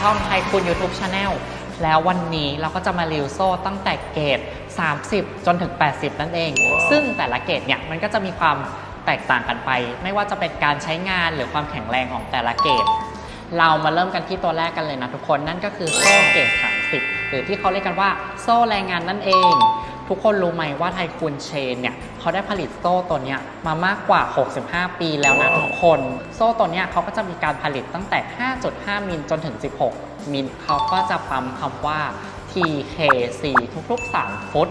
ช่องไทยคุณ YouTube Channel แล้ววันนี้เราก็จะมารีวิวโซ่ตั้งแต่เกรด30 จนถึง 80 นั่นเองซึ่งแต่ละเกรดเนี่ยมันก็จะมีความแตกต่างกันไป ไม่ว่าจะเป็นการใช้งานหรือความแข็งแรงของแต่ละเกรดเรามาเริ่มกันที่ตัวแรกกันเลยนะทุกคนนั่นก็คือโซ่เกรด30 หรือที่เขาเรียกกันว่าโซ่แรงงานนั่นเอง ทุกคนรู้ไหมว่าไทคูนเชนเนี่ย เขาได้ผลิตโซ่ตัวเนี้ยมามากกว่า 65 ปีแล้วนะทุกคน โซ่ตัวเนี้ยเขาก็จะมีการผลิตตั้งแต่ 5.5 มิลจนถึง 16 มิลเขาก็จะปั๊มคำว่า TKC ทุกๆ 3 ฟุต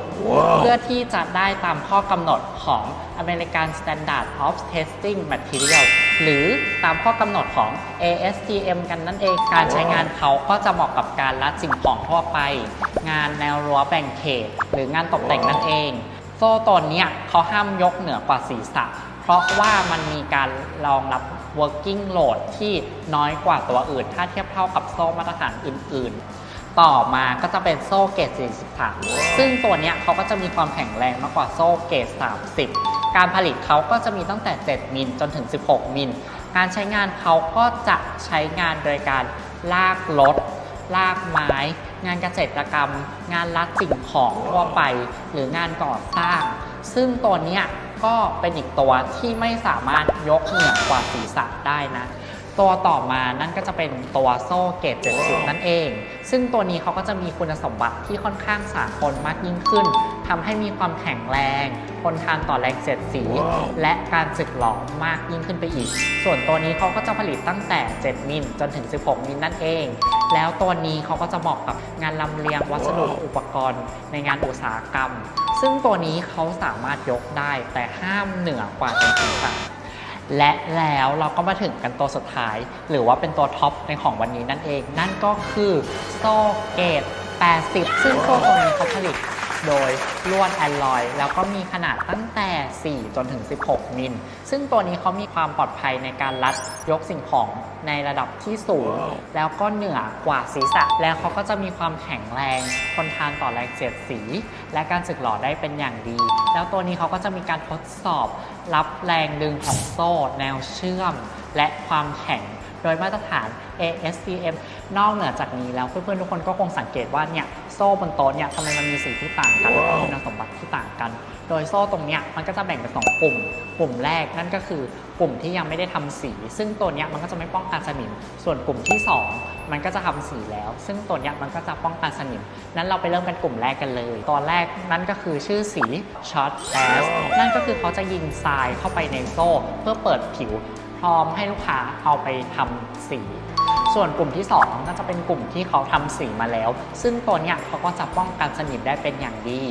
เพื่อที่จะได้ตามข้อกำหนดของ American Standard of Testing Material หรือตามข้อกำหนดของ ASTM กันนั่นเอง การใช้งานเขาก็จะเหมาะกับการรัดสิ่งของทั่วไป งานแนวรั้วแบ่งเขต หรืองานตกแต่งนั่นเอง โซ่ตัวนี้เขาห้ามยกเหนือกว่าศีรษะ เพราะว่ามันมีการรองรับ working load ที่น้อยกว่าตัวอื่น ถ้าเทียบเท่ากับโซ่มาตรฐานอื่นๆ ต่อมาก็จะเป็นโซ่เกรด43 ซึ่งตัวนี้เขาก็จะมีความแข็งแรงมากกว่าโซ่เกรด30 การผลิตเขาก็จะมีตั้งแต่ 7 มิลจนถึง 16 มิล การใช้งานเขาก็จะใช้งานโดยการลากรถลากไม้ งานเกษตรกรรม งานรัดสิ่งของทั่วไป หรืองานก่อสร้าง ซึ่งตัวนี้ก็เป็นอีกตัวที่ไม่สามารถยกเหนือกว่าศีรษะได้นะ ตัวต่อมานั่นก็จะเป็นตัวโซ่เกรด70 นั่นเอง ซึ่งตัวนี้เขาก็จะมีคุณสมบัติที่ค่อนข้างสากลมากยิ่งขึ้น ทำให้มีความแข็งแรงทนทานต่อแรงเสียดสี และการสึกหลอมากยิ่งขึ้นไปอีก ส่วนตัวนี้เขาก็จะผลิตตั้งแต่ 7 มิลจนถึง 16 มิลนั่นเอง แล้วตัวนี้เขาก็จะเหมาะกับงานลำเลียงวัสดุอุปกรณ์ ในงานอุตสาหกรรม ซึ่งตัวนี้เขาสามารถยกได้แต่ห้ามเหนือกว่าเป็นศีรษะและแล้วเราก็มาถึงกันตัวสุดท้าย หรือว่าเป็นตัวท็อปในของวันนี้นั่นเอง นั่นก็คือโซ่เกต80 ซึ่งโซ่ตัวนี้เขาผลิต โดยลวดแอลลอยแล้วก็มีขนาดตั้งแต่ 4 จนถึง 16 มิล ซึ่งตัวนี้เขามีความปลอดภัยในการรัดยกสิ่งของในระดับที่สูง แล้วก็เหนือกว่าศีรษะ แล้วเขาก็จะมีความแข็งแรงทนทานต่อแรงเสียดสี และการสึกหลอได้เป็นอย่างดี แล้วตัวนี้เขาก็จะมีการทดสอบรับแรงดึงของโซ่ แนวเชื่อม และความแข็งโดยมาตรฐาน ASTM นอกเหนือจากนี้แล้วเพื่อนๆทุกคนก็คงสังเกตว่าเนี่ย โซ่บนโต๊ะเนี่ยทำไมมันมีสีที่ต่างกันและก็คุณสมบัติที่ต่างกัน โดยโซ่ตรงเนี้ยมันก็จะแบ่งเป็นสองกลุ่ม กลุ่มแรกนั่นก็คือกลุ่มที่ยังไม่ได้ทำสี ซึ่งตัวเนี้ยมันก็จะไม่ป้องกันสนิม ส่วนกลุ่มที่สองมันก็จะทำสีแล้ว ซึ่งตัวเนี้ยมันก็จะป้องกันสนิม นั้นเราไปเริ่มกันกลุ่มแรกกันเลย ตัวแรกนั่นก็คือชื่อสี Shot Gas นั่นก็คือเขาจะยิงทรายเข้าไปในโซ่เพื่อเปิดผิว พร้อมให้ลูกค้าเอาไปทำสี ส่วนกลุ่มที่ 2 ก็จะเป็นกลุ่มที่เขาทำสีมาแล้ว ซึ่งตัวเนี้ยเขาก็จะป้องกันสนิมได้เป็นอย่างดี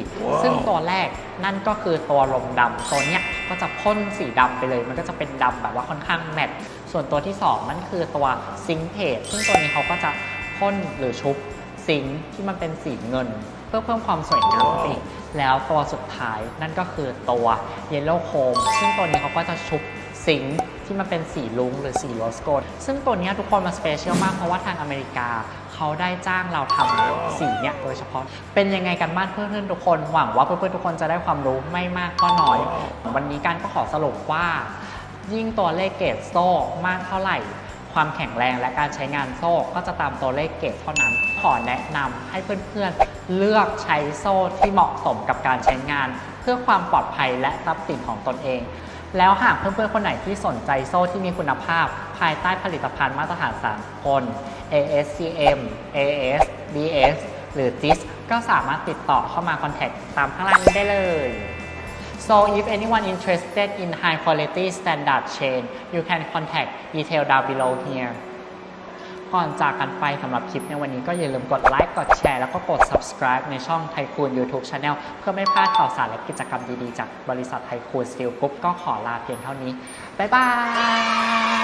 ซึ่งตัวแรกนั่นก็คือตัวลมดำตัวเนี้ยก็จะพ่นสีดำไปเลย มันก็จะเป็นดำแบบว่าค่อนข้างแมตต์ส่วนตัวที่ 2 นั่นคือตัวซิงเพจซึ่งตัวนี้เขาก็จะพ่นหรือชุบซิงค์ที่มันเป็นสีเงิน เพื่อเพิ่มความสวยงามไปอีกแล้วตัวสุดท้ายนั่นก็คือตัวเยลโล่โคมซึ่งตัวนี้เขาก็จะชุบ ซิงที่มันเป็นสีลุงหรือสีโรสโกลซึ่งตัวนี้ทุกคนมาสเปเชียลมาก เพราะว่าทางอเมริกาเขาได้จ้างเราทำสีเนี่ยโดยเฉพาะ เป็นยังไงกันบ้างเพื่อนๆทุกคน หวังว่าเพื่อนๆทุกคนจะได้ความรู้ไม่มากก็น้อย วันนี้การก็ขอสรุปว่า ยิ่งตัวเลขเกรดโซ่มากเท่าไหร่ ความแข็งแรงและการใช้งานโซ่ก็จะตามตัวเลขเกรดเท่านั้น ขอแนะนำให้เพื่อนๆเลือกใช้โซ่ที่เหมาะสมกับการใช้งาน เพื่อความปลอดภัยและทรัพย์สินของตนเอง แล้วหากเพื่อนๆคนไหนที่สนใจโซ่ที่มีคุณภาพ ภายใต้ผลิตภัณฑ์มาตรฐานสากล ASCM AS BS หรือ GIS ก็สามารถติดต่อเข้ามาคอนแทคตามข้างล่างนี้ได้เลย So if anyone interested in high quality standard chain you can contact detail down below here ก่อนจากกันไปสำหรับคลิปในวันนี้ก็อย่าลืมกดไลค์ กดแชร์ แล้วก็กด subscribe ในช่องไทคูน YouTube Channel เพื่อไม่พลาดข่าวสารและกิจกรรมดีๆ จากบริษัทไทคูนสตีลกรุ๊ปก็ขอลาเพียงเท่านี้ บ๊ายบาย